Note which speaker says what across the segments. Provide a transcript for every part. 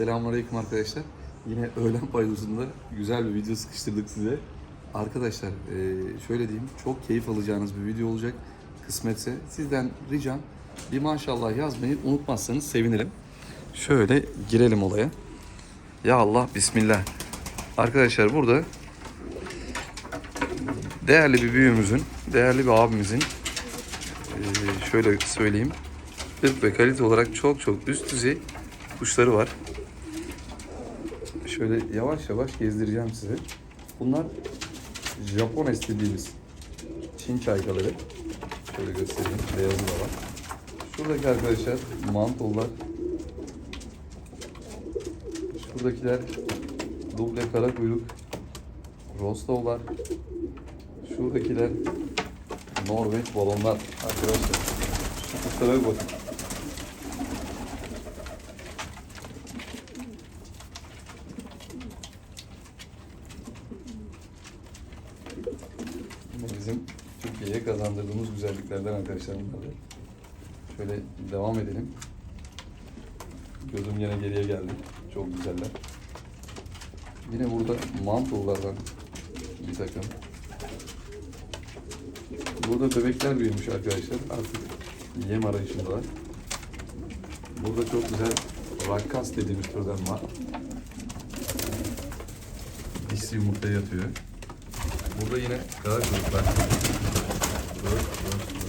Speaker 1: Selamünaleyküm arkadaşlar. Yine öğlen paydosunda güzel bir video sıkıştırdık size. Arkadaşlar eee, şöyle diyeyim çok keyif alacağınız bir video olacak. Kısmetse sizden ricam bir maşallah yazmayı unutmazsanız sevinirim. Şöyle girelim olaya. Ya Allah bismillah. Arkadaşlar burada değerli bir büyüğümüzün, değerli bir abimizin eee, şöyle söyleyeyim ırk ve kalite olarak çok çok üst düzey kuşları var. Şöyle yavaş yavaş gezdireceğim size. Bunlar Japon dediğimiz Çin çaykaları. Şöyle göstereyim. Beyazı da var. Şuradaki arkadaşlar mantollar. Şuradakiler duble kara kuyruk Rostovlar. Şuradakiler Norveç balonlar arkadaşlar. Şu kuşlara bakın. Yine bizim Kazandırdığımız güzelliklerden arkadaşlar bunlar. Şöyle devam edelim. Gözüm yine geriye geldi. Çok güzeller. Yine burada mantollardan bir takım. Burada bebekler büyümüş arkadaşlar. Artık yem arayışındalar. Burada çok güzel rakkas dediğimiz türden var. Dişli yumurta yatıyor. Burada yine kara çocuklar. Böyle, böyle, böyle.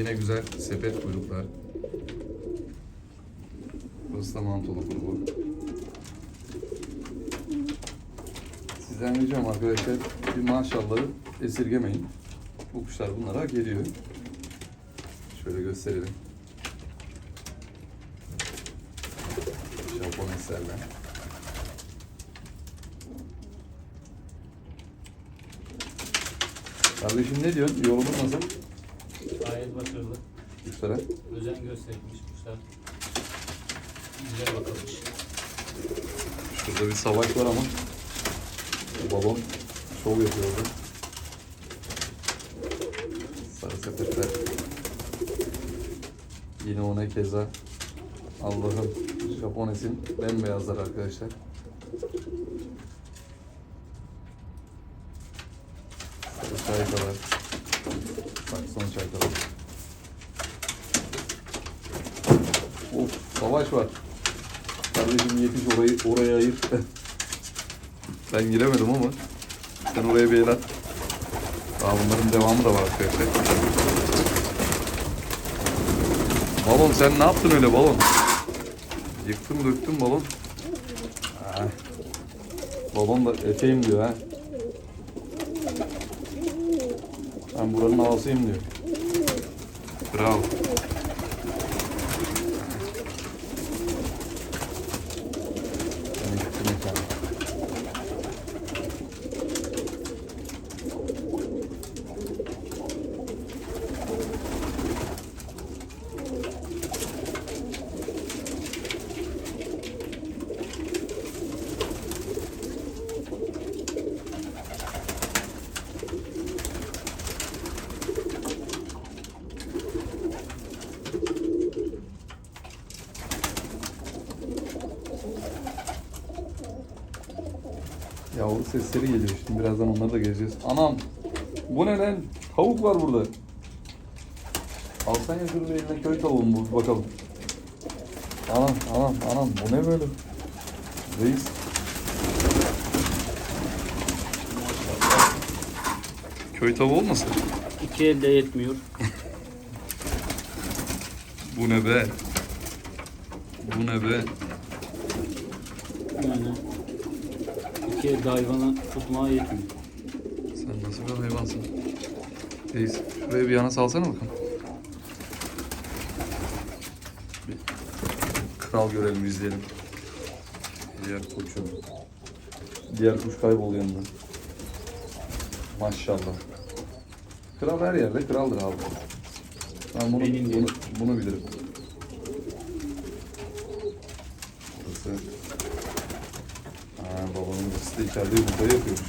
Speaker 1: Yine güzel sepet kuyruklar. Burası da mantolu grubu. Sizden ricam arkadaşlar bir maşallahı esirgemeyin. Bu kuşlar bunlara geliyor. Şöyle gösterelim. Japon eserler. Kardeşim ne diyorsun? Yorumun nasıl
Speaker 2: Gayet başarılı.
Speaker 1: kuşlara?
Speaker 2: Özen gösterilmiş kuşlar. Güzel bakılmış.
Speaker 1: Şurada bir savaş var ama balon şov yapıyor orada. Sarı sepetler. Yine ona keza Allah'ım Japonesin bembeyazlar arkadaşlar. Savaş var. Kardeşim yetiş orayı oraya ayır. ben giremedim ama sen oraya bir el at. Daha bunların devamı da var arkadaşlar. Balon sen ne yaptın öyle balon? Yıktın döktün balon. Ah. Balon da eteğim diyor ha. Ben buranın havasıyım diyor. Bravo. Sesleri geliyor şimdi birazdan onları da geleceğiz. Anam bu ne lan? Tavuk var burada. Alsan ya şunu bir eline köy tavuğu mu bu bakalım. Anam anam anam bu ne böyle? Reis. Köy tavuğu olmasın?
Speaker 2: İki elde yetmiyor.
Speaker 1: Bu ne be? Bu ne be?
Speaker 2: Yani iki elde hayvanı tutmaya yetmiyor.
Speaker 1: Sen nasıl bir hayvansın? Reis şuraya bir yana salsana bakalım. Bir kral görelim izleyelim. Diğer koçum. Diğer kuş kaybol yanında. Maşallah. Kral her yerde kraldır abi. Ben bunu,
Speaker 2: Benim
Speaker 1: bunu, bunu bilirim. Burası. Birisi de içeride yumurta yapıyormuş.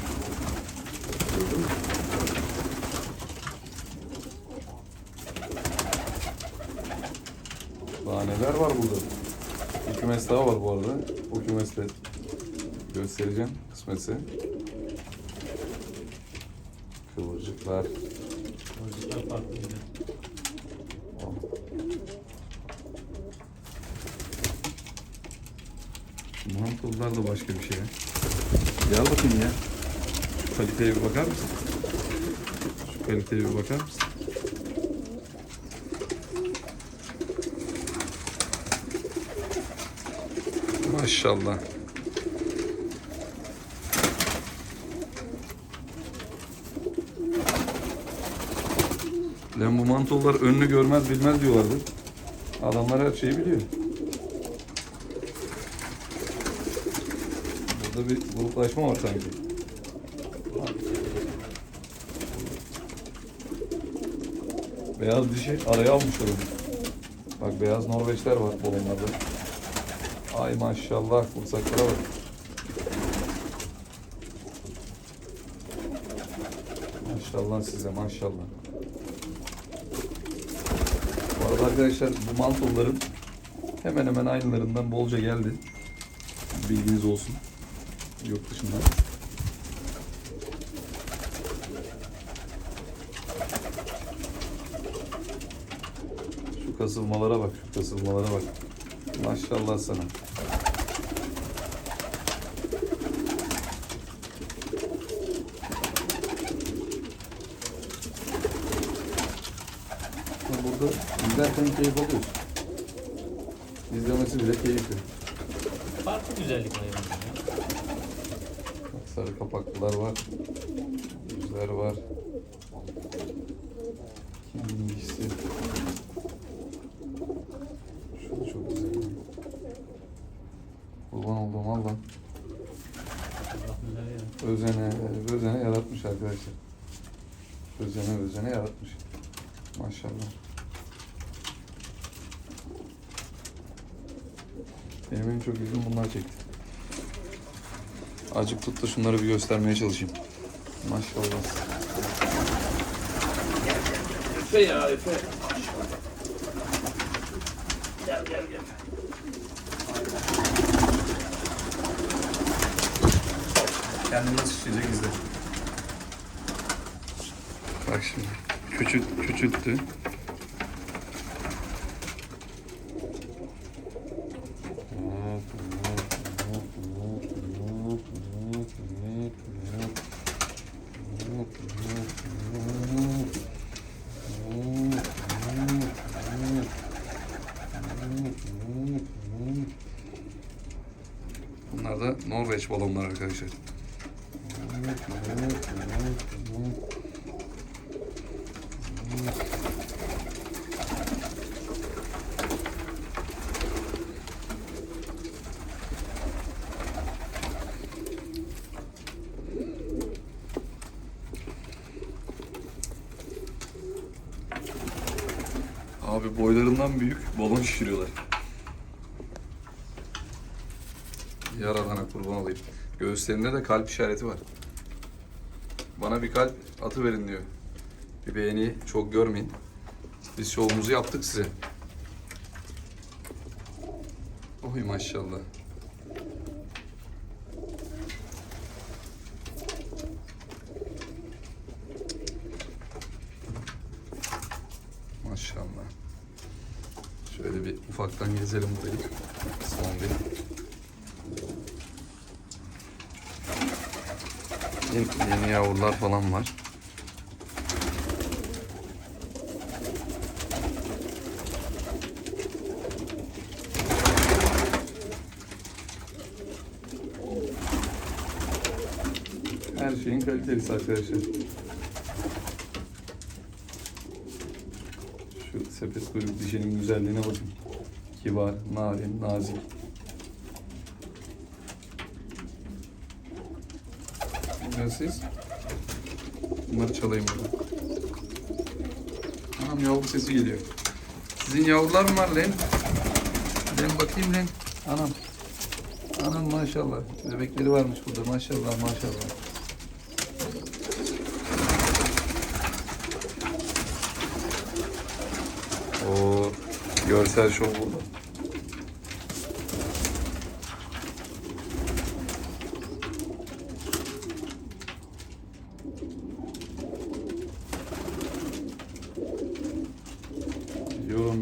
Speaker 1: Daha neler var burada? Bir kümes daha var bu arada. O kümeste göstereceğim kısmetse. Kıvırcıklar.
Speaker 2: Çocuklar farklıydı.
Speaker 1: Mantollar da başka bir şey. Gel bakayım ya. Şu kaliteye bir bakar mısın? Şu kaliteye bir bakar mısın? Maşallah. Lan bu mantollar önünü görmez bilmez diyorlardı. Adamlar her şeyi biliyor. Burada bir gruplaşma var sanki. Beyaz dişi araya almışlar onu. Bak beyaz Norveçler var balonlarda. Ay maşallah kursaklara bak. Maşallah size maşallah. Bu arada arkadaşlar bu mantolların hemen hemen aynılarından bolca geldi. Bilginiz olsun. Yurt dışından. Şu kasılmalara bak, şu kasılmalara bak. Maşallah sana. Burada izlerken keyif alıyorsun. İzlemesi bile keyifli.
Speaker 2: Farklı güzellik ya.
Speaker 1: Sarı kapaklılar var. Yüzler var. Kendin ikisi. Şu da çok güzel. Kurban olduğum Allah özene, özene yaratmış arkadaşlar. Özene özene yaratmış. Maşallah. Benim en çok ilgim bunlar çekti. Acık tut da şunları bir göstermeye çalışayım. Maşallah. Efe ya Efe. Gel gel gel. Kendini nasıl şişecek izle. Bak şimdi. Küçült, küçülttü. Norveç balonlar arkadaşlar. Abi boylarından büyük balon şişiriyorlar. Yaradana kurban olayım. Göğüslerinde de kalp işareti var. Bana bir kalp atı verin diyor. Bir beğeni çok görmeyin. Biz şovumuzu yaptık size. Oy maşallah. Maşallah. Şöyle bir ufaktan gezelim burayı. Son bir. Yeni, yavrular falan var. Her şeyin kalitelisi arkadaşlar. Şu sepet kuyruk dişinin güzelliğine bakın. Kibar, narin, nazik. Ya siz? Bunları çalayım burada. Anam yavru sesi geliyor. Sizin yavrular mı var lan? Ben bakayım lan. Anam. Anam maşallah. Bebekleri varmış burada maşallah maşallah. Oo, Görsel şov burada.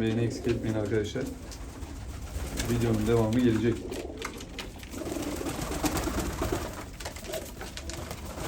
Speaker 1: Beğeni eksik etmeyin arkadaşlar. Videonun devamı gelecek.